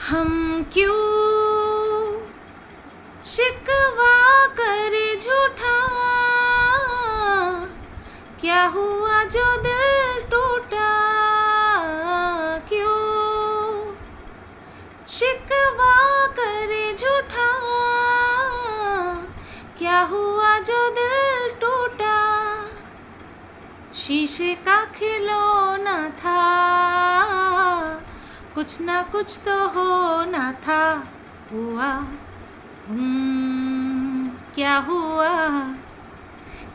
हम क्यों शिकवा करे झूठा? क्या हुआ जो दिल टूटा? क्यों शिकवा करे झूठा? क्या हुआ जो दिल टूटा? शीशे का खिलौना था। कुछ ना कुछ तो होना था। हुआ। हम्म, क्या हुआ?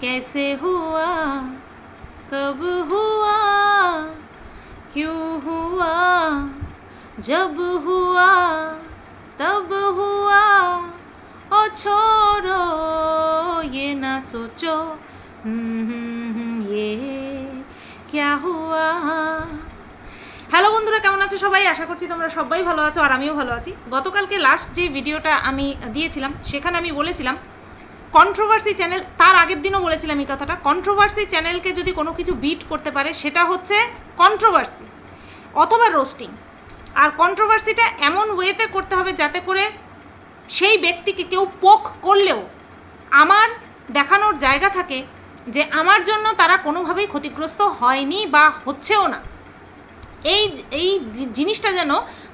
कैसे हुआ? कब हुआ? क्यों हुआ? जब हुआ तब हुआ। ओ छोड़ो ये ना सोचो। हम्म, हम्म, ये क्या हुआ? হ্যালো বন্ধুরা, কেমন আছো সবাই? আশা করছি তোমরা সবাই ভালো আছো আর আমিও ভালো আছি। গতকালকে লাস্ট যে ভিডিওটা আমি দিয়েছিলাম, সেখানে আমি বলেছিলাম কন্ট্রোভার্সি চ্যানেল তার আগের দিনও বলেছিলাম এই কথাটা কন্ট্রোভার্সি চ্যানেলকে যদি কোনো কিছু বিট করতে পারে, সেটা হচ্ছে কন্ট্রোভার্সি অথবা রোস্টিং আর কন্ট্রোভার্সিটা এমন ওয়েতে করতে হবে যাতে করে সেই ব্যক্তিকে কেউ পোক করলেও আমার দেখানোর জায়গা থাকে যে আমার জন্য তারা কোনোভাবেই ক্ষতিগ্রস্ত হয়নি বা হচ্ছেও না। এই এই জিনিসটা যেন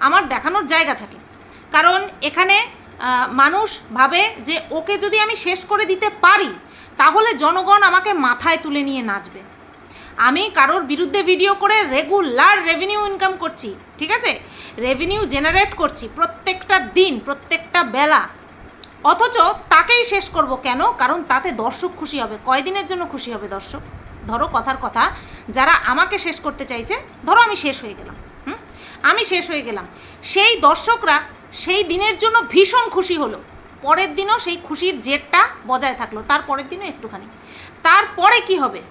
আমার দেখানোর জায়গা থাকে। কারণ এখানে মানুষ ভাবে যে ওকে যদি আমি শেষ করে দিতে পারি, তাহলে জনগণ আমাকে মাথায় তুলে নিয়ে নাচবে। আমি কারোর বিরুদ্ধে ভিডিও করে রেগুলার রেভিনিউ ইনকাম করছি, ঠিক আছে? রেভিনিউ জেনারেট করছি প্রত্যেকটা দিন, প্রত্যেকটা বেলা। অথচ তাকেই শেষ করব কেন? কারণ তাতে দর্শক খুশি হবে। কয়দিনের জন্য খুশি হবে দর্শক? ধরো কথার কথা, যারা আমাকে শেষ করতে চাইছে, ধরো আমি শেষ হয়ে গেলাম, হুম? আমি শেষ হয়ে গেলাম। সেই দর্শকরা সেই দিনের জন্য ভীষণ খুশি হলো। পরের দিনও সেই খুশির জেরটা বজায় থাকল তার পরের দিনও একটুখানি। তারপরে কি হবে?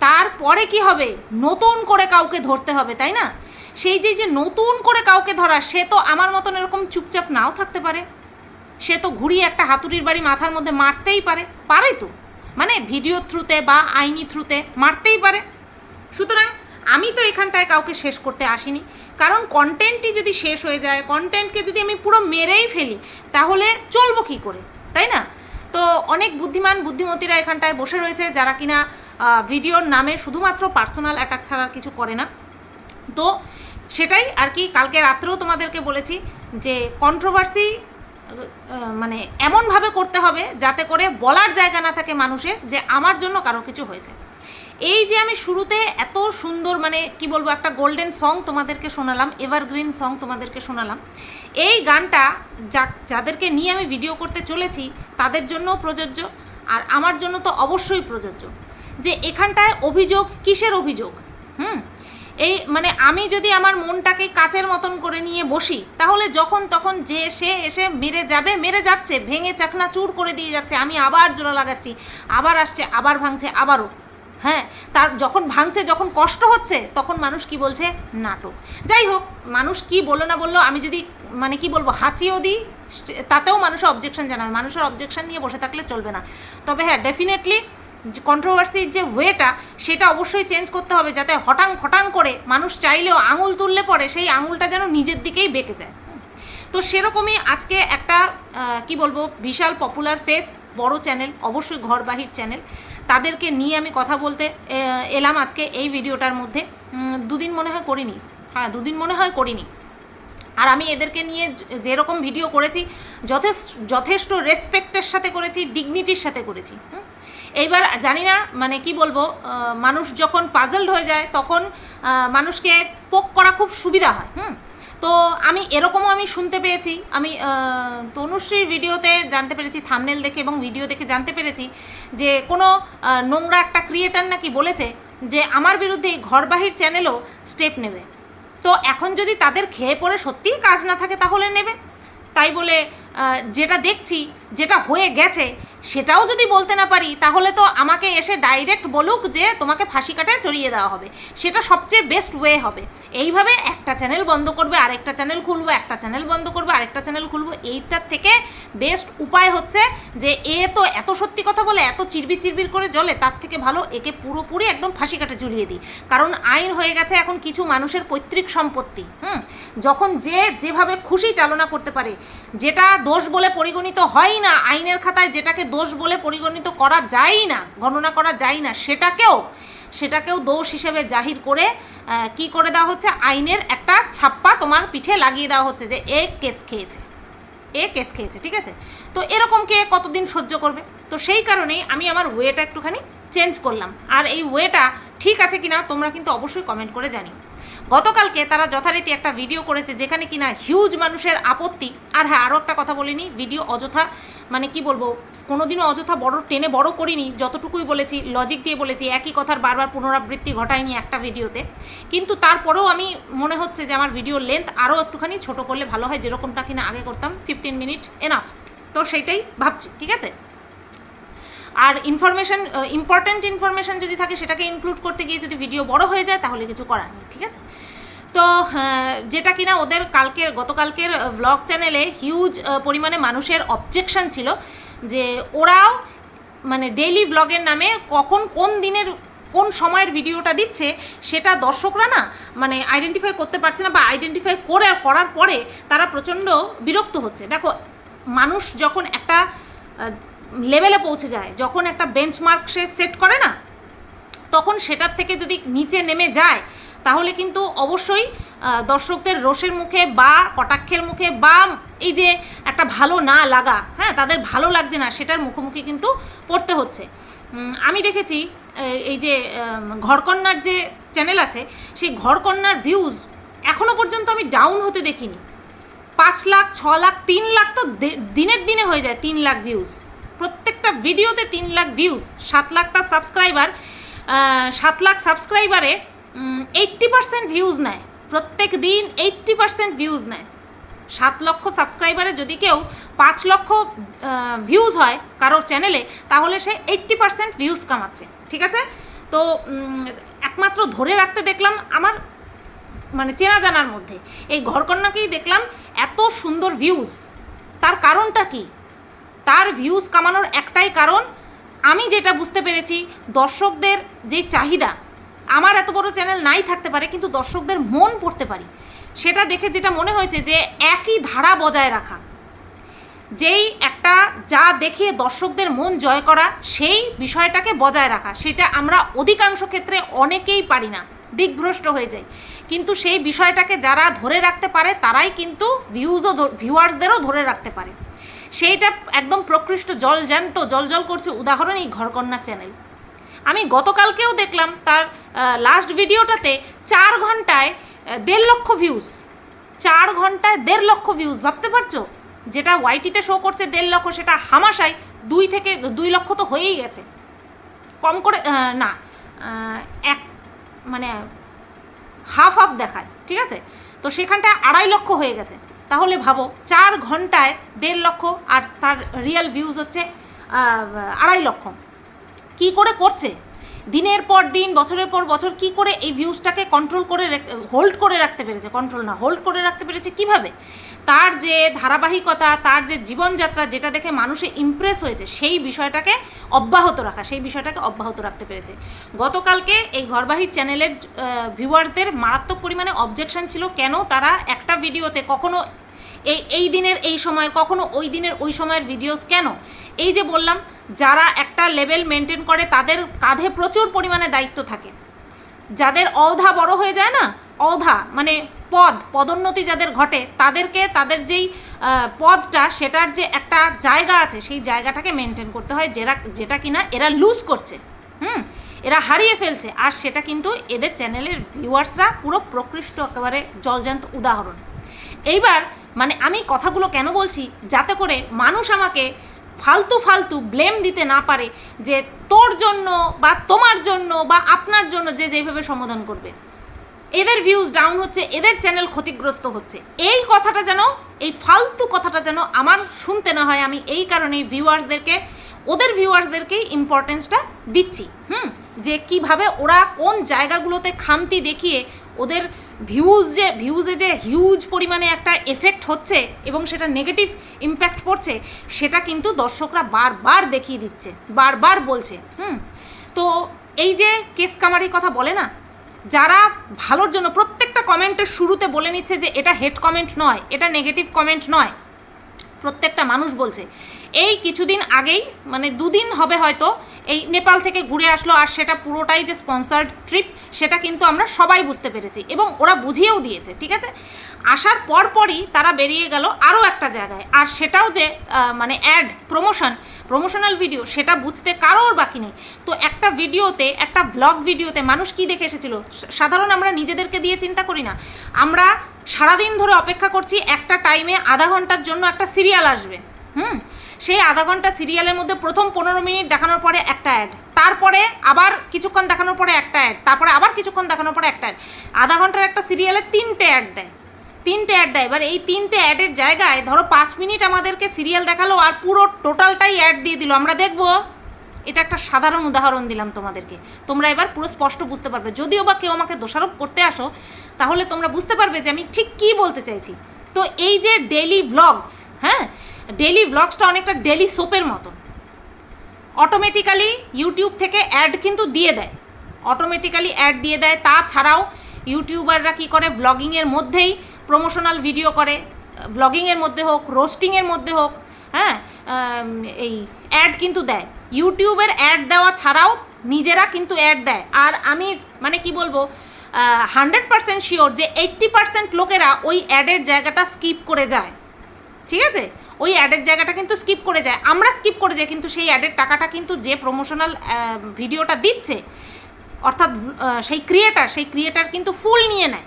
তারপরে কি হবে? নতুন করে কাউকে ধরতে হবে, তাই না? সেই যে যে নতুন করে কাউকে ধরা, সে তো আমার মতন এরকম চুপচাপ নাও থাকতে পারে। সে তো ঘুরিয়ে একটা হাতুড়ির বাড়ি মাথার মধ্যে মারতেই পারে পারে তো। মানে ভিডিও থ্রুতে বা আইনি থ্রুতে মারতেই পারে। সুতরাং আমি তো এখানটায় কাউকে শেষ করতে আসিনি। কারণ কন্টেন্টই যদি শেষ হয়ে যায়, কন্টেন্টকে যদি আমি পুরো মেরেই ফেলি, তাহলে চলবো কী করে? তাই না? তো অনেক বুদ্ধিমান বুদ্ধিমতীরা এখানটায় বসে রয়েছে যারা কিনা ভিডিওর নামে শুধুমাত্র পার্সোনাল অ্যাটাক ছাড়া কিছু করে না। তো সেটাই আর কি কালকে রাত্রেও তোমাদেরকে বলেছি যে কন্ট্রোভার্সি মানে এমনভাবে করতে হবে যাতে করে বলার জায়গা না থাকে মানুষের যে আমার জন্য কারও কিছু হয়েছে। এই যে আমি শুরুতে এত সুন্দর মানে কি বলব, একটা গোল্ডেন সং তোমাদেরকে শোনালাম এভারগ্রিন সং তোমাদেরকে শোনালাম। এই গানটা যা যাদেরকে নিয়ে আমি ভিডিও করতে চলেছি, তাদের জন্যও প্রযোজ্য আর আমার জন্য তো অবশ্যই প্রযোজ্য। যে এখানটায় অভিযোগ, কিসের অভিযোগ? হুম? এই মানে আমি যদি আমার মনটাকে কাচের মতন করে নিয়ে বসি, তাহলে যখন তখন যে সে এসে মেরে যাবে, মেরে যাচ্ছে, ভেঙে চাকনা চুর করে দিয়ে যাচ্ছে, আমি আবার জোড়া লাগাচ্ছি, আবার আসছে, আবার ভাঙছে, আবারও। হ্যাঁ তার যখন ভাঙছে, যখন কষ্ট হচ্ছে, তখন মানুষ কি বলছে? নাটক। যাই হোক, মানুষ কি বলল না বলল, আমি যদি মানে কি বলব, হাঁচিও দিই তাতেও মানুষের অবজেকশন জানাবে। মানুষের অবজেকশন নিয়ে বসে থাকলে চলবে না। তবে হ্যাঁ ডেফিনেটলি কন্ট্রোভার্সির যে ওয়েটা সেটা অবশ্যই চেঞ্জ করতে হবে যাতে হটাং ফটাং করে মানুষ চাইলেও আঙুল তুললে পরে সেই আঙুলটা যেন নিজের দিকেই বেঁকে যায়। তো সেরকমই আজকে একটা কি বলব, বিশাল পপুলার ফেস বড় চ্যানেল অবশ্যই ঘর বাহির চ্যানেল তাদেরকে নিয়ে আমি কথা বলতে এলাম আজকে এই ভিডিওটার মধ্যে। দুদিন মনে হয় করিনি। হ্যাঁ দুদিন মনে হয় করিনি। আর আমি এদেরকে নিয়ে যেরকম ভিডিও করেছি, যথেষ্ট যথেষ্ট রেসপেক্টের সাথে করেছি ডিগনিটির সাথে করেছি। হুম? এইবার জানি না মানে কি বলব মানুষ যখন পাজলড হয়ে যায়, তখন মানুষকে পোক করা খুব সুবিধা হয়, হুম? তো আমি এরকমও আমি শুনতে পেয়েছি, আমি তনুশ্রীর ভিডিওতে জানতে পেরেছি থামনেল দেখে এবং ভিডিও দেখে জানতে পেরেছি যে কোনো নোংরা একটা ক্রিয়েটার নাকি বলেছে যে আমার বিরুদ্ধে ঘরবাহির চ্যানেলও স্টেপ নেবে। তো এখন যদি তাদের খেয়ে পড়ে সত্যিই কাজ না থাকে তাহলে নেবে। তাই বলে যেটা দেখছি যেটা হয়ে গেছে, সেটাও যদি বলতে না পারি, তাহলে তো আমাকে এসে ডাইরেক্ট বলুক যে তোমাকে ফাঁসি কাটায় চড়িয়ে দেওয়া হবে। সেটা সবচেয়ে বেস্ট ওয়ে হবে। এইভাবে একটা চ্যানেল বন্ধ করবে, আরেকটা চ্যানেল খুলবো, একটা চ্যানেল বন্ধ করবে, আরেকটা চ্যানেল খুলবো। এইটার থেকে বেস্ট উপায় হচ্ছে যে, এ তো এত সত্যি কথা বলে, এত চিরবির চিরবির করে জ্বলে, তার থেকে ভালো একে পুরোপুরি একদম ফাঁসি কাটে ঝুলিয়ে দিই। কারণ আইন হয়ে গেছে এখন কিছু মানুষের পৈতৃক সম্পত্তি, হুম? যখন যে যেভাবে খুশি চালনা করতে পারে, যেটা দোষ বলে পরিগণিত হয় না, আইনের খাতায় যেটাকে দোষ বলে পরিগণিত করা যায় না, গণনা করা যায় না, সেটাকেও সেটাকেও দোষ হিসেবে জাহির করে কি করে দেওয়া হচ্ছে? আইনের একটা ছাপ্পা তোমার পিঠে লাগিয়ে দেওয়া হচ্ছে যে এ কেস খেয়েছে, এ কেস খেয়েছে, ঠিক আছে? তো এরকম কে কতদিন সহ্য করবে? তো সেই কারণেই আমি আমার ওয়েটা একটুখানি চেঞ্জ করলাম। আর এই ওয়েটা ঠিক আছে কিনা তোমরা কিন্তু অবশ্যই কমেন্ট করে জানিও। গতকালকে তারা যথারীতি একটা ভিডিও করেছে যেখানে কিনা হিউজ মানুষের আপত্তি। আর হ্যাঁ আরও একটা কথা বলিনি ভিডিও অযথা মানে কি বলব, কোনোদিনও অযথা বড়, টেনে বড় করিনি, যতটুকুই বলেছি লজিক দিয়ে বলেছি, একই কথার বারবার পুনরাবৃত্তি ঘটায়নি একটা ভিডিওতে কিন্তু তারপরেও আমি মনে হচ্ছে যে আমার ভিডিওর লেন্থ আরও একটুখানি ছোট করলে ভালো হয়, যেরকমটা কিনা আগে করতাম ফিফটিন মিনিট এনাফ তো সেইটাই ভাবছি, ঠিক আছে? আর ইনফরমেশন ইম্পর্ট্যান্ট ইনফরমেশন যদি থাকে, সেটাকে ইনক্লুড করতে গিয়ে যদি ভিডিও বড় হয়ে যায়, তাহলে কিছু করার নেই, ঠিক আছে? তো যেটা কিনা ওদের কালকের, গতকালকের ব্লগ চ্যানেলে হিউজ পরিমাণে মানুষের অবজেকশন ছিল যে ওরাও মানে ডেইলি ব্লগের নামে কখন কোন দিনের, কোন সময়ের ভিডিওটা দিচ্ছে, সেটা দর্শকরা না মানে আইডেন্টিফাই করতে পারছে না বা আইডেন্টিফাই করে করার পরে তারা প্রচণ্ড বিরক্ত হচ্ছে। দেখো, মানুষ যখন একটা লেভেলে পৌঁছে যায়, যখন একটা বেঞ্চমার্ক সে সেট করে না, তখন সেটার থেকে যদি নিচে নেমে যায়, তাহলে কিন্তু অবশ্যই দর্শকদের রোষের মুখে বা কটাক্ষের মুখে বা এই যে একটা ভালো না লাগা হ্যাঁ তাদের ভালো লাগছে না, সেটার মুখোমুখি কিন্তু পড়তে হচ্ছে। আমি দেখেছি এই- যে ঘরকন্যার যে চ্যানেল আছে, সেই ঘরকন্যার ভিউজ এখনও পর্যন্ত আমি ডাউন হতে দেখিনি। পাঁচ লাখ, ছ লাখ, তিন লাখ তো দিনের দিনে হয়ে যায় তিন লাখ ভিউজ প্রত্যেকটা ভিডিওতে তিন লাখ ভিউজ সাত লাখ তার সাবস্ক্রাইবার সাত লাখ সাবস্ক্রাইবারে এইট্টি পার্সেন্ট ভিউজ নেয়। প্রত্যেক দিন এইট্টি পার্সেন্ট ভিউজ নেয়। সাত লক্ষ সাবস্ক্রাইবারে যদি কেউ পাঁচ লক্ষ ভিউজ হয় কারোর চ্যানেলে তাহলে সে এইট্টি পার্সেন্ট ভিউজ কামাচ্ছে। ঠিক আছে? তো একমাত্র ধরে রাখতে দেখলাম আমার মানে চেনা জানার মধ্যে। এই ঘরকন্যাকেই দেখলাম এত সুন্দর ভিউজ তার কারণটা কি? তার ভিউজ কামানোর একটাই কারণ, আমি যেটা বুঝতে পেরেছি, দর্শকদের যে চাহিদা, আমার এত বড় চ্যানেল নাই থাকতে পারে, কিন্তু দর্শকদের মন পড়তে পারি। সেটা দেখে যেটা মনে হয়েছে যে একই ধারা বজায় রাখা। যেই একটা যা দেখিয়ে দর্শকদের মন জয় করা, সেই বিষয়টাকে বজায় রাখা, সেটা আমরা অধিকাংশ ক্ষেত্রে অনেকেই পারি না, দিকভ্রষ্ট হয়ে যায় কিন্তু সেই বিষয়টাকে যারা ধরে রাখতে পারে, তারাই কিন্তু ভিউজও ভিউয়ার্সদেরও ধরে রাখতে পারে। সেইটা একদম প্রকৃষ্ট জল জ্যান্ত, জল জল করছে উদাহরণ এই ঘরকন্যা চ্যানেল আমি গতকালকেও দেখলাম তার লাস্ট ভিডিওটাতে চার ঘন্টায় দেড় লক্ষ ভিউজ চার ঘন্টায় দেড় লক্ষ ভিউজ ভাবতে পারছ? যেটা ওয়াইটিতে শো করছে দেড় লক্ষ, সেটা হামাশাই দুই থেকে, দুই লক্ষ তো হয়েই গেছে। কম করে না এক মানে হাফ হাফ দেখায়, ঠিক আছে? তো সেখানটায় আড়াই লক্ষ হয়ে গেছে। তাহলে ভাবো, চার ঘন্টায় দেড় লক্ষ আর তার রিয়েল ভিউজ হচ্ছে আড়াই লক্ষ। কি করে করছে? দিনের পর দিন, বছরের পর বছর কি করে এই ভিউজটাকে কন্ট্রোল করে হোল্ড করে রাখতে পেরেছে? কন্ট্রোল না হোল্ড করে রাখতে পেরেছে কীভাবে? তার যে ধারাবাহিকতা, তার যে জীবনযাত্রা যেটা দেখে মানুষে ইমপ্রেস হয়েছে, সেই বিষয়টাকে অব্যাহত রাখা, সেই বিষয়টাকে অব্যাহত রাখতে পেরেছে। গতকালকে এই ঘরবাহির চ্যানেলের ভিউয়ারদের মারাত্মক পরিমাণে অবজেকশন ছিল, কেন তারা একটা ভিডিওতে কখনো এই এই দিনের এই সময়ের, কখনো ওই দিনের ওই সময়ের ভিডিওস কেন? এই যে বললাম, যারা একটা লেভেল মেনটেন করে, তাদের কাঁধে প্রচুর পরিমাণে দায়িত্ব থাকে। যাদের অধা বড় হয়ে যায় না, অধা মানে পদ, পদোন্নতি যাদের ঘটে, তাদেরকে, তাদের যেই পদটা, সেটার যে একটা জায়গা আছে, সেই জায়গাটাকে মেনটেন করতে হয় যেটা যেটা কিনা এরা লুজ করছে, হুম? এরা হারিয়ে ফেলছে। আর সেটা কিন্তু এদের চ্যানেলের ভিউয়ার্সরা পুরো প্রকৃষ্ট একেবারে জলজান্ত উদাহরণ। এইবার মানে আমি কথাগুলো কেন বলছি? যাতে করে মানুষ আমাকে ফালতু ফালতু ব্লেম দিতে না পারে যে তোর জন্য বা তোমার জন্য বা আপনার জন্য যে যেভাবে সমাধান করবে। এদের ভিউজ ডাউন হচ্ছে, এদের চ্যানেল ক্ষতিগ্রস্ত হচ্ছে। এই কথাটা যেন, এই ফালতু কথাটা যেন আমার শুনতে না হয়, আমি এই কারণেই ভিউয়ার্সদেরকে ওদের ভিউয়ার্সদেরকেই ইম্পর্টেন্সটা দিচ্ছি। হুম? যে কীভাবে ওরা কোন জায়গাগুলোতে খামতি দেখিয়ে ওদের ভিউজ যে ভিউজে যে হিউজ পরিমাণে একটা এফেক্ট হচ্ছে এবং সেটা নেগেটিভ ইম্প্যাক্ট পড়ছে, সেটা কিন্তু দর্শকরা বারবার দেখিয়ে দিচ্ছে, বারবার বলছে, হুম? তো এই যে কেস কামারির কথা বলে না, যারা ভালোর জন্য প্রত্যেকটা কমেন্টের শুরুতে বলে নিচ্ছে যে এটা হেড কমেন্ট নয়, এটা নেগেটিভ কমেন্ট নয়, প্রত্যেকটা মানুষ বলছে। এই কিছুদিন আগেই মানে দুদিন হবে হয়তো এই নেপাল থেকে ঘুরে আসলো আর সেটা পুরোটাই যে স্পন্সার্ড ট্রিপ সেটা কিন্তু আমরা সবাই বুঝতে পেরেছি এবং ওরা বুঝিয়েও দিয়েছে, ঠিক আছে? আসার পর পরই তারা বেরিয়ে গেল আরও একটা জায়গায়। আর সেটাও যে মানে অ্যাড প্রমোশন প্রমোশনাল ভিডিও সেটা বুঝতে কারোর বাকি নেই। তো একটা ভিডিওতে একটা ব্লগ ভিডিওতে মানুষ কি দেখে এসেছিল? সাধারণ আমরা নিজেদেরকে দিয়ে চিন্তা করি না। আমরা সারাদিন ধরে অপেক্ষা করছি একটা টাইমে আধা ঘণ্টার জন্য একটা সিরিয়াল আসবে। হুম? সেই আধা ঘণ্টা সিরিয়ালের মধ্যে প্রথম পনেরো মিনিট দেখানোর পরে একটা অ্যাড তারপরে আবার কিছুক্ষণ দেখানোর পরে একটা অ্যাড তারপরে আবার কিছুক্ষণ দেখানোর পরে একটা অ্যাড আধা ঘণ্টার একটা সিরিয়ালে তিনটে অ্যাড দেয়। তিনটে অ্যাড দেয়। এবার এই তিনটে অ্যাডের জায়গায় ধরো পাঁচ মিনিট আমাদেরকে সিরিয়াল দেখাল আর পুরো টোটালটাই অ্যাড দিয়ে দিল। আমরা দেখব। এটা একটা সাধারণ উদাহরণ দিলাম তোমাদেরকে। তোমরা এবার পুরো স্পষ্ট বুঝতে পারবে। যদিও বা কেউ আমাকে দোষারোপ করতে আসো, তাহলে তোমরা বুঝতে পারবে যে আমি ঠিক কী বলতে চাইছি। তো এই যে ডেলি ভ্লগস হ্যাঁ? ডেলি ভ্লগসটা অনেকটা ডেলি সোপের মতন। অটোমেটিক্যালি ইউটিউব থেকে অ্যাড কিন্তু দিয়ে দেয়। অটোমেটিক্যালি অ্যাড দিয়ে দেয়। তাছাড়াও ইউটিউবাররা কী করে? ব্লগিংয়ের মধ্যেই প্রমোশনাল ভিডিও করে। ব্লগিংয়ের মধ্যে হোক রোস্টিংয়ের মধ্যে হোক হ্যাঁ এই অ্যাড কিন্তু দেয়। ইউটিউবের অ্যাড দেওয়া ছাড়াও নিজেরা কিন্তু অ্যাড দেয়। আর আমি মানে কি বলব? হান্ড্রেড পার্সেন্ট শিওর যে এইট্টি পার্সেন্ট লোকেরা ওই অ্যাডের জায়গাটা স্কিপ করে যায়। ঠিক আছে? ওই অ্যাডের জায়গাটা কিন্তু স্কিপ করে যায়। আমরা স্কিপ করে যাই, কিন্তু সেই অ্যাডের টাকাটা কিন্তু যে প্রমোশনাল ভিডিওটা দিচ্ছে, অর্থাৎ সেই ক্রিয়েটার সেই ক্রিয়েটার কিন্তু ফুল নিয়ে নেয়।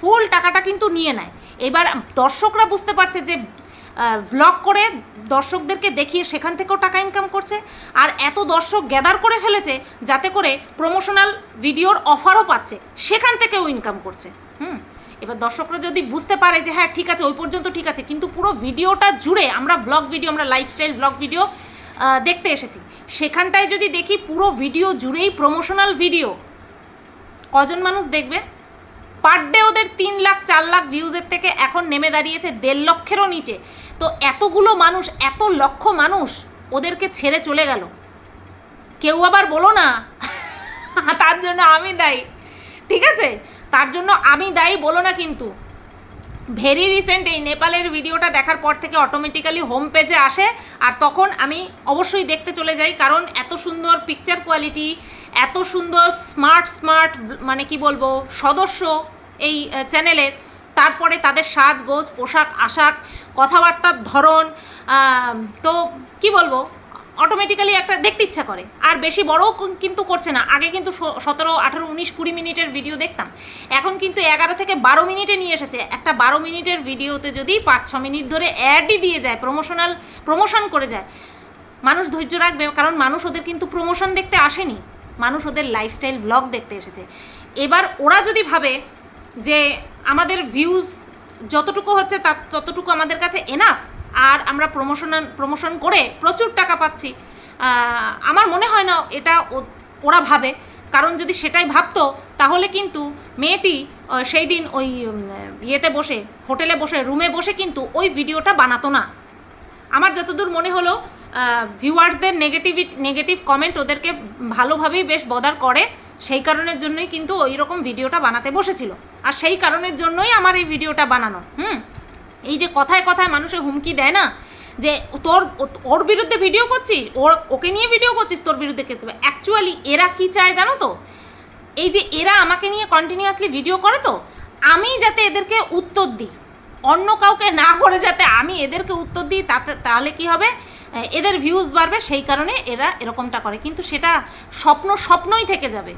ফুল টাকাটা কিন্তু নিয়ে নেয়। এবার দর্শকরা বুঝতে পারছে যে ভ্লগ করে দর্শকদেরকে দেখিয়ে সেখান থেকেও টাকা ইনকাম করছে, আর এত দর্শক গ্যাদার করে ফেলেছে, যাতে করে প্রমোশনাল ভিডিওর অফারও পাচ্ছে, সেখান থেকেও ইনকাম করছে। এবার দর্শকরা যদি বুঝতে পারে যে হ্যাঁ ঠিক আছে, ওই পর্যন্ত ঠিক আছে, কিন্তু পুরো ভিডিওটা জুড়ে আমরা ব্লগ ভিডিও আমরা লাইফস্টাইল ব্লগ ভিডিও দেখতে এসেছি। সেখানটায় যদি দেখি পুরো ভিডিও জুড়েই প্রমোশনাল ভিডিও কজন মানুষ দেখবে? পার ডে ওদের তিন লাখ, চার লাখ ভিউজের থেকে এখন নেমে দাঁড়িয়েছে দেড় লক্ষেরও নিচে। তো এতগুলো মানুষ, এত লক্ষ মানুষ ওদেরকে ছেড়ে চলে গেল। কেউ আবার বলো না, তার জন্য আমি দায়ী। ঠিক আছে? তার জন্য আমি দায়ী বলো না কিন্তু। ভেরি রিসেন্ট এই নেপালের ভিডিওটা দেখার পর থেকে অটোমেটিক্যালি হোম পেজে আসে আর তখন আমি অবশ্যই দেখতে চলে যাই কারণ এত সুন্দর পিকচার কোয়ালিটি এত সুন্দর স্মার্ট স্মার্ট মানে কি বলব, সদস্য এই চ্যানেলের তারপরে তাদের সাজগোজ, পোশাক, আশাক, কথাবার্তার ধরন তো কি বলব অটোমেটিক্যালি একটা দেখতে ইচ্ছা করে। আর বেশি বড়ও কিন্তু করছে না। আগে কিন্তু সতেরো, আঠেরো, উনিশ, কুড়ি মিনিটের ভিডিও দেখতাম। এখন কিন্তু এগারো থেকে বারো মিনিটে নিয়ে এসেছে। একটা বারো মিনিটের ভিডিওতে যদি পাঁচ, ছ মিনিট ধরে অ্যাডই দিয়ে যায় প্রমোশনাল প্রমোশন করে যায়, মানুষ ধৈর্য রাখবে। কারণ মানুষ ওদের কিন্তু প্রমোশন দেখতে আসেনি। মানুষ ওদের লাইফস্টাইল ব্লগ দেখতে এসেছে। এবার ওরা যদি ভাবে যে আমাদের ভিউজ যতটুকু হচ্ছে তা ততটুকু আমাদের কাছে এনাফ আর আমরা প্রমোশন প্রমোশন করে প্রচুর টাকা পাচ্ছি। আমার মনে হয় না এটা ওরা ভাবে। কারণ যদি সেটাই ভাবতো, তাহলে কিন্তু মেয়েটি সেই দিন ওই ইয়েতে বসে, হোটেলে বসে, রুমে বসে কিন্তু ওই ভিডিওটা বানাতো না। আমার যতদূর মনে হলো ভিউয়ার্সদের নেগেটিভি নেগেটিভ কমেন্ট ওদেরকে ভালোভাবেই বেশ বদার করে। সেই কারণের জন্যই কিন্তু ওই রকম ভিডিওটা বানাতে বসেছিল। আর সেই কারণের জন্যই আমার এই ভিডিওটা বানানো। হুম? এই যে কথায় কথায় মানুষে হুমকি দেয় না, যে তোর, ওর বিরুদ্ধে ভিডিও করছিস, ওর, ওকে নিয়ে ভিডিও করছিস তোর বিরুদ্ধে কেস দেবে অ্যাকচুয়ালি এরা কি চায় জানো তো? এই যে এরা আমাকে নিয়ে কন্টিনিউয়াসলি ভিডিও করে তো, আমি যাতে এদেরকে উত্তর দিই। অন্য কাউকে না করে যাতে আমি এদেরকে উত্তর দিই, তাতে, তাহলে কি হবে? এদের ভিউজ বাড়বে, সেই কারণে এরা এরকমটা করে। কিন্তু সেটা স্বপ্ন স্বপ্নই থেকে যাবে।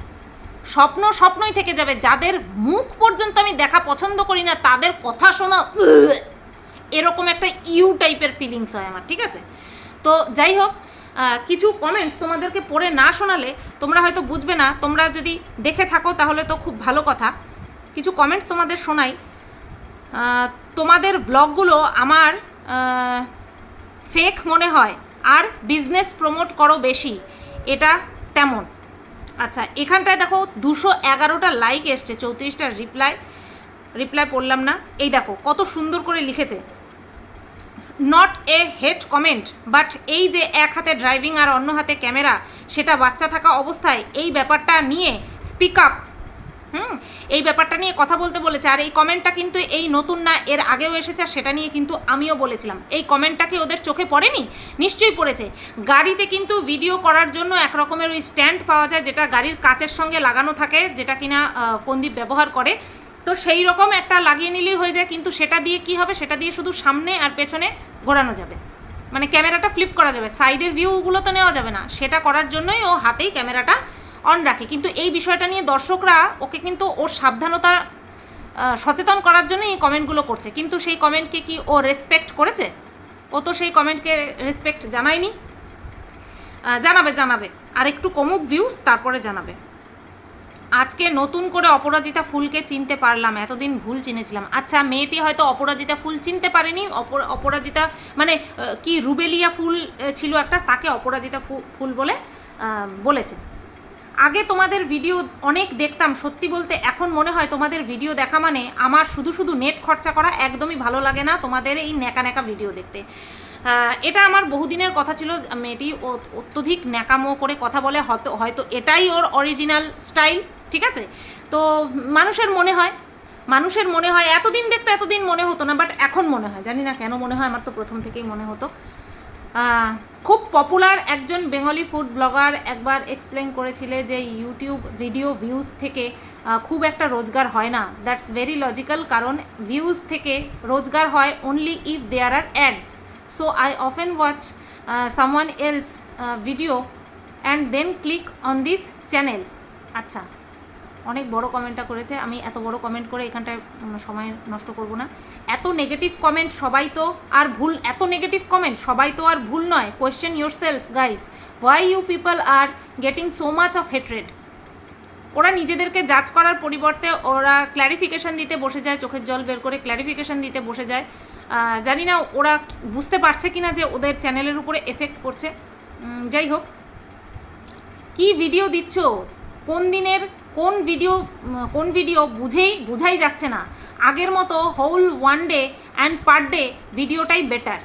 স্বপ্ন স্বপ্নই থেকে যাবে। যাদের মুখ পর্যন্ত আমি দেখা পছন্দ করি না, তাদের কথা শোনা এরকম একটা ইউ টাইপের ফিলিংস হয় আমার, ঠিক আছে? তো যাই হোক কিছু কমেন্টস তোমাদেরকে পড়ে না শোনালে তোমরা হয়তো বুঝবে না। তোমরা যদি দেখে থাকো তাহলে তো খুব ভালো কথা। কিছু কমেন্টস তোমাদের শোনাই। তোমাদের ব্লগগুলো আমার ফেক মনে হয়। আর বিজনেস প্রমোট করো বেশি। এটা তেমন। আচ্ছা এখানটায় দেখো দুশো এগারোটা লাইক এসছে, চৌত্রিশটা রিপ্লাই রিপ্লাই পড়লাম না। এই দেখো, কত সুন্দর করে লিখেছে। Not a hate comment but এই যে এক হাতে ড্রাইভিং আর অন্য হাতে ক্যামেরা সেটা বাচ্চা থাকা অবস্থায় এই ব্যাপারটা নিয়ে স্পিক আপ হুম, এই ব্যাপারটা নিয়ে কথা বলতে বলেছে। আর এই কমেন্টটা কিন্তু এই নতুন না, এর আগেও এসেছে, আর সেটা নিয়ে কিন্তু আমিও বলেছিলাম। এই কমেন্টটা কি ওদের চোখে পড়েনি? নিশ্চয়ই পড়েছে। গাড়িতে কিন্তু ভিডিও করার জন্য এক রকমের ওই স্ট্যান্ড পাওয়া যায়, যেটা গাড়ির কাচের সঙ্গে লাগানো থাকে, যেটা কিনা ফোনদীপ ব্যবহার করে। তো সেই রকম একটা লাগিয়ে নিলেই হয়ে যায়, কিন্তু সেটা দিয়ে কি হবে? সেটা দিয়ে শুধু সামনে আর পেছনে ঘোরানো যাবে। মানে ক্যামেরাটা ফ্লিপ করা যাবে। সাইডের ভিউগুলো তো নেওয়া যাবে না। সেটা করার জন্যই ও হাতেই ক্যামেরাটা অন রাখে। কিন্তু এই বিষয়টা নিয়ে দর্শকরা ওকে কিন্তু ওর সাবধানতা সচেতন করার জন্য এই কমেন্টগুলো করছে। কিন্তু সেই কমেন্টকে কি ও রেসপেক্ট করেছে? ও তো সেই কমেন্টকে রেসপেক্ট জানায়নি। জানাবে জানাবে। আর একটু কমুক ভিউজ তারপরে জানাবে। আজকে নতুন করে অপরাজিতা ফুলকে চিনতে পারলাম, এতদিন ভুল চিনেছিলাম। আচ্ছা মেয়েটি হয়তো অপরাজিতা ফুল চিনতে পারেনি, অপর- অপরাজিতা মানে কি রুবেলিয়া ফুল ছিল একটা, তাকে অপরাজিতা ফুল বলে বলেছে। আগে তোমাদের ভিডিও অনেক দেখতাম, সত্যি বলতে এখন মনে হয় তোমাদের ভিডিও দেখা মানে আমার শুধু শুধু নেট খরচা করা একদমই ভালো লাগে না তোমাদের এই ন্যাকা ন্যাকা ভিডিও দেখতে। এটা আমার বহুদিনের কথা ছিল, মেয়েটি অত্যধিক ন্যাকামো করে কথা বলে, হয়তো হয়তো এটাই ওর অরিজিনাল স্টাইল ঠিক আছে? তো মানুষের মনে হয়, মানুষের মনে হয়, এতদিন দেখতো এতদিন মনে হতো না বাট এখন মনে হয়, জানি না কেন মনে হয়, আমার তো প্রথম থেকেই মনে হতো। খুব পপুলার একজন বেঙ্গলি ফুড ব্লগার একবার এক্সপ্লেন করেছিলে যে ইউটিউব ভিডিও ভিউজ থেকে খুব একটা রোজগার হয় না। দ্যাটস ভেরি লজিক্যাল কারণ ভিউজ থেকে রোজগার হয় only if there are ads so I often watch someone else video and then click on this channel আচ্ছা অনেক বড় কমেন্টটা করেছে, আমি এত বড় কমেন্ট করে এখানটায় সময় নষ্ট করব না। এত নেগেটিভ কমেন্ট সবাই তো আর ভুল, এত নেগেটিভ কমেন্ট সবাই তো আর ভুল নয়। Question yourself guys why you people are getting so much of hatred ওরা নিজেদেরকে জাজ করার পরিবর্তে ওরা ক্ল্যারিফিকেশন দিতে বসে যায়, চোখের জল বের করে ক্ল্যারিফিকেশন দিতে বসে যায়। জানি না ওরা বুঝতে পারছে কি না যে ওদের চ্যানেলের উপরে এফেক্ট করছে। যাই হোক, কি ভিডিও দিচ্ছ? কোন দিনের কোন ভিডিও কোন ভিডিও বুঝেই, বুঝাই যাচ্ছে না। আগের মতো whole one day and per day ভিডিওটাই বেটার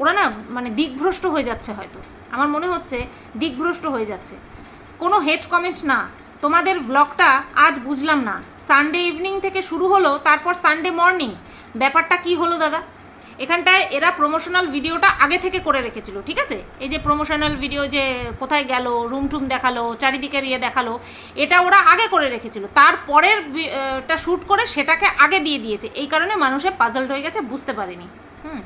ওরা না মানে দিকভ্রষ্ট হয়ে যাচ্ছে হয়তো। আমার মনে হচ্ছে দিকভ্রষ্ট হয়ে যাচ্ছে। কোনো হেড কমেন্ট না। তোমাদের ব্লগটা আজ বুঝলাম না। সানডে ইভিনিং থেকে শুরু হলো, তারপর সানডে মর্নিং ব্যাপারটা কি হলো দাদা? এখানটায় এরা প্রমোশনাল ভিডিওটা আগে থেকে করে রেখেছিল, ঠিক আছে? এই যে প্রমোশনাল ভিডিও যে কোথায় গেল রুম টুম দেখাল, চারিদিকের ইয়ে দেখাল, এটা ওরা আগে করে রেখেছিল। তারপরের টা শ্যুট করে সেটাকে আগে দিয়ে দিয়েছে। এই কারণে মানুষের পাজলড হয়ে গেছে, বুঝতে পারেনি। হুম।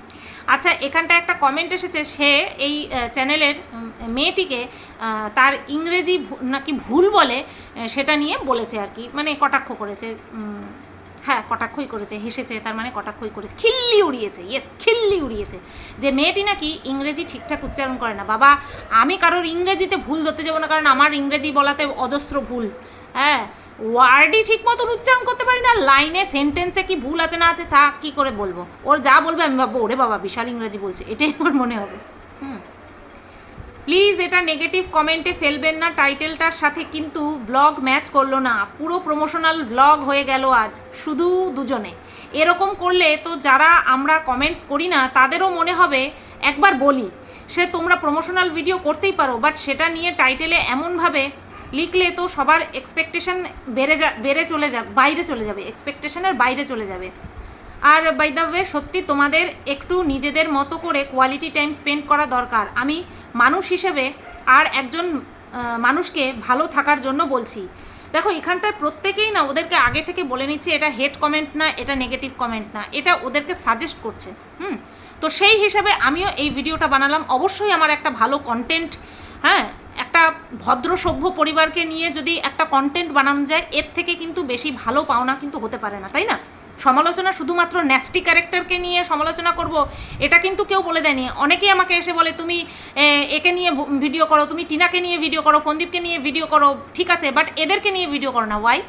আচ্ছা এখানটা একটা কমেন্ট এসেছে, সে এই চ্যানেলের মেয়েটিকে তার ইংরেজি নাকি ভুল বলে সেটা নিয়ে বলেছে আর কি মানে কটাক্ষ করেছে। হ্যাঁ কটাক্ষই করেছে, হেসেছে, তার মানে কটাক্ষই করেছে। খিল্লি উড়িয়েছে ইয়েস খিল্লি উড়িয়েছে। যে মেয়েটি নাকি ইংরেজি ঠিকঠাক উচ্চারণ করে না। বাবা, আমি কারোর ইংরেজিতে ভুল ধরতে যাব না, কারণ আমার ইংরেজি বলাতে অজস্র ভুল। হ্যাঁ ওয়ার্ডই ঠিক মতন উচ্চারণ করতে পারি না, লাইনে, সেন্টেন্সে কি ভুল আছে না আছে, তা কী করে বলব? ওর যা বলবে আমি ভাববো, ওরে বাবা, বিশাল ইংরেজি বলছে। এটাই আমার মনে হবে। হুম। প্লিজ এটা নেগেটিভ কমেন্টে ফেলবেন না, টাইটেলটার সাথে কিন্তু ব্লগ ম্যাচ করল না। পুরো প্রমোশনাল ব্লগ হয়ে গেল আজ, শুধু দুজনে। এরকম করলে তো যারা আমরা কমেন্টস করি না, তাদেরও মনে হবে, একবার বলি, সে তোমরা প্রমোশনাল ভিডিও করতেই পারো বাট সেটা নিয়ে টাইটেলে এমনভাবে লিখলে তো সবার এক্সপেকটেশন বেড়ে যা, বেড়ে চলে যাবে বাইরে চলে যাবে এক্সপেকটেশনের বাইরে চলে যাবে। আর বাই দ্য ওয়ে সত্যি তোমাদের একটু নিজেদের মতো করে কোয়ালিটি টাইম স্পেন্ড করা দরকার। আমি মানুষ হিসেবে আর একজন মানুষকে ভালো থাকার জন্য বলছি। দেখো এখানটায় প্রত্যেকেই না ওদেরকে আগে থেকে বলে নিচ্ছে, এটা হেড কমেন্ট না, এটা নেগেটিভ কমেন্ট না, এটা ওদেরকে সাজেস্ট করছে, হুম? তো সেই হিসাবে আমিও এই ভিডিওটা বানালাম। অবশ্যই আমার একটা ভালো কন্টেন্ট হ্যাঁ একটা ভদ্র সভ্য পরিবারকে নিয়ে যদি একটা কন্টেন্ট বানানো যায়, এর থেকে কিন্তু বেশি ভালো পাওনা কিন্তু হতে পারে না, তাই না? সমালোচনা শুধুমাত্র ন্যাস্টি ক্যারেক্টারকে নিয়ে সমালোচনা করব, এটা কিন্তু কেউ বলে দেয়নি। অনেকেই আমাকে এসে বলে, তুমি একে নিয়ে ভিডিও করো, তুমি টিনাকে নিয়ে ভিডিও করো, ফন্দীপকে নিয়ে ভিডিও করো, ঠিক আছে বাট এদেরকে নিয়ে ভিডিও করো না। ওয়াই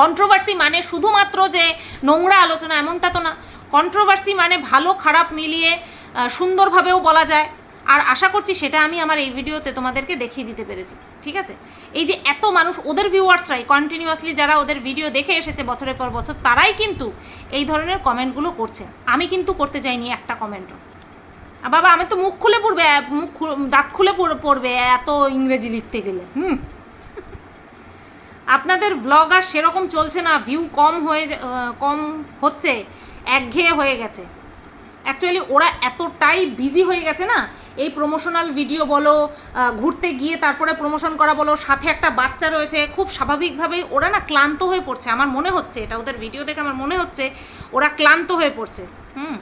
কন্ট্রোভার্সি মানে শুধুমাত্র যে নোংরা আলোচনা, এমনটা তো না। কন্ট্রোভার্সি মানে ভালো খারাপ মিলিয়ে সুন্দরভাবেও বলা যায়। আর আশা করছি সেটা আমি আমার এই ভিডিওতে তোমাদেরকে দেখিয়ে দিতে পেরেছি, ঠিক আছে? এই যে এত মানুষ, ওদের ভিউয়ার্সরাই কন্টিনিউয়াসলি যারা ওদের ভিডিও দেখে এসেছে বছরের পর বছর, তারাই কিন্তু এই ধরনের কমেন্টগুলো করছে। আমি কিন্তু করতে যাইনি একটা কমেন্টও বাবা, আমি তো মুখ খুলে পড়বে মুখ দাঁত খুলে পড়- পড়বে, এত ইংরেজি লিখতে গেলে, হুম? আপনাদের ব্লগ আর সেরকম চলছে না ভিউ কম হয়ে কম হচ্ছে, একঘেয়ে হয়ে গেছে। অ্যাকচুয়ালি ওরা এতটাই বিজি হয়ে গেছে না? এই প্রমোশনাল ভিডিও বলো ঘুরতে গিয়ে তারপরে প্রমোশন করা বলো, সাথে একটা বাচ্চা রয়েছে, খুব স্বাভাবিকভাবেই ওরা না ক্লান্ত হয়ে পড়ছে। আমার মনে হচ্ছে, এটা ওদের ভিডিও দেখে আমার মনে হচ্ছে, ওরা ক্লান্ত হয়ে পড়ছে। হুম?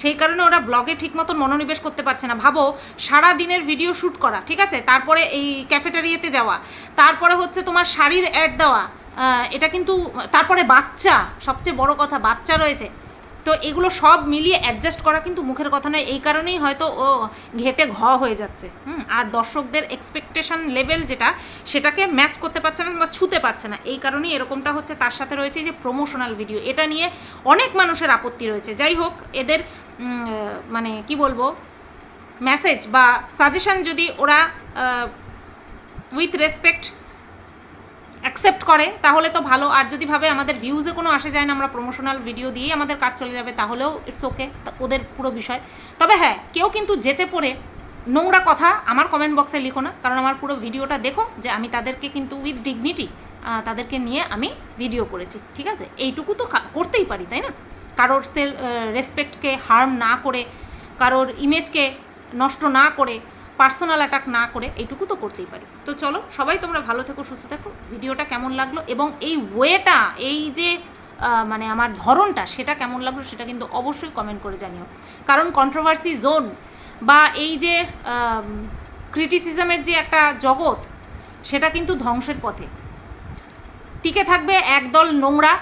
সেই কারণে ওরা ব্লগে ঠিক মতন মনোনিবেশ করতে পারছে না। ভাবো, সারা দিনের ভিডিও শ্যুট করা, ঠিক আছে? তারপরে এই ক্যাফেটারিয়াতে যাওয়া, তারপরে হচ্ছে তোমার শাড়ির অ্যাড দেওয়া এটা কিন্তু, তারপরে বাচ্চা, সবচেয়ে বড় কথা, বাচ্চা রয়েছে। তো এগুলো সব মিলিয়ে অ্যাডজাস্ট করা কিন্তু মুখের কথা নয়। এই কারণেই হয়তো ও ঘেটে ঘ হয়ে যাচ্ছে। হুম? আর দর্শকদের এক্সপেকটেশন লেভেল যেটা, সেটাকে ম্যাচ করতে পারছে না বা ছুতে পারছে না। এই কারণেই এরকমটা হচ্ছে। তার সাথে রয়েছে যে প্রমোশনাল ভিডিও এটা নিয়ে অনেক মানুষের আপত্তি রয়েছে। যাই হোক, এদের মানে কি বলব মেসেজ বা সাজেশন যদি ওরা উইথ রেসপেক্ট অ্যাকসেপ্ট করে, তাহলে তো ভালো। আর যদি ভাবে আমাদের ভিউজে কোনো আসে যায় না, আমরা প্রমোশনাল ভিডিও দিয়েই আমাদের কাজ চলে যাবে, তাহলেও ইটস ওকে ওদের পুরো বিষয়। তবে হ্যাঁ কেউ কিন্তু যেচে পড়ে নোংরা কথা আমার কমেন্ট বক্সে লিখো না, কারণ আমার পুরো ভিডিওটা দেখো যে আমি তাদেরকে কিন্তু উইথ ডিগনিটি তাদেরকে নিয়ে আমি ভিডিও করেছি, ঠিক আছে? এইটুকু তো করতেই পারি, তাই না? কারোর সেল রেসপেক্টকে হার্ম না করে, কারোর ইমেজকে নষ্ট না করে পার্সোনাল অ্যাটাক না করে এইটুকু তো করতেই পারি। তো চলো, সবাই তোমরা ভালো থেকো, সুস্থ থেকো। ভিডিওটা কেমন লাগল এবং এই ওয়েটা, এই যে মানে আমার ধরনটা সেটা কেমন লাগল সেটা কিন্তু অবশ্যই কমেন্ট করে জানিও। কারণ কন্ট্রোভার্সি জোন বা এই যে ক্রিটিসিজমের যে একটা জগৎ, সেটা কিন্তু ধ্বংসের পথে। টিকে থাকবে একদল নোংরা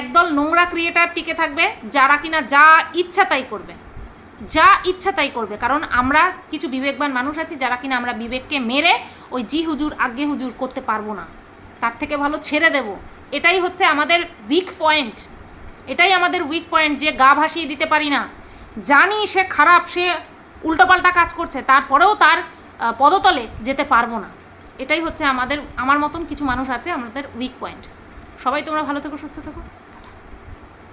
একদল নোংরা ক্রিয়েটার টিকে থাকবে যারা কিনা যা ইচ্ছা তাই করবে। যা ইচ্ছা তাই করবে। কারণ আমরা কিছু বিবেকবান মানুষ আছি যারা কিনা আমরা বিবেককে মেরে ওই জি হুজুর, আজ্ঞে হুজুর করতে পারব না। তার থেকে ভালো ছেড়ে দেব। এটাই হচ্ছে আমাদের উইক পয়েন্ট এটাই আমাদের উইক পয়েন্ট যে গা ভাসিয়ে দিতে পারি না। জানি সে খারাপ, সে উল্টোপাল্টা কাজ করছে, তারপরেও তার পদতলে যেতে পারব না। এটাই হচ্ছে আমাদের, আমার মতন কিছু মানুষ আছে আমাদের উইক পয়েন্ট সবাই তোমরা ভালো থেকো, সুস্থ থেকো।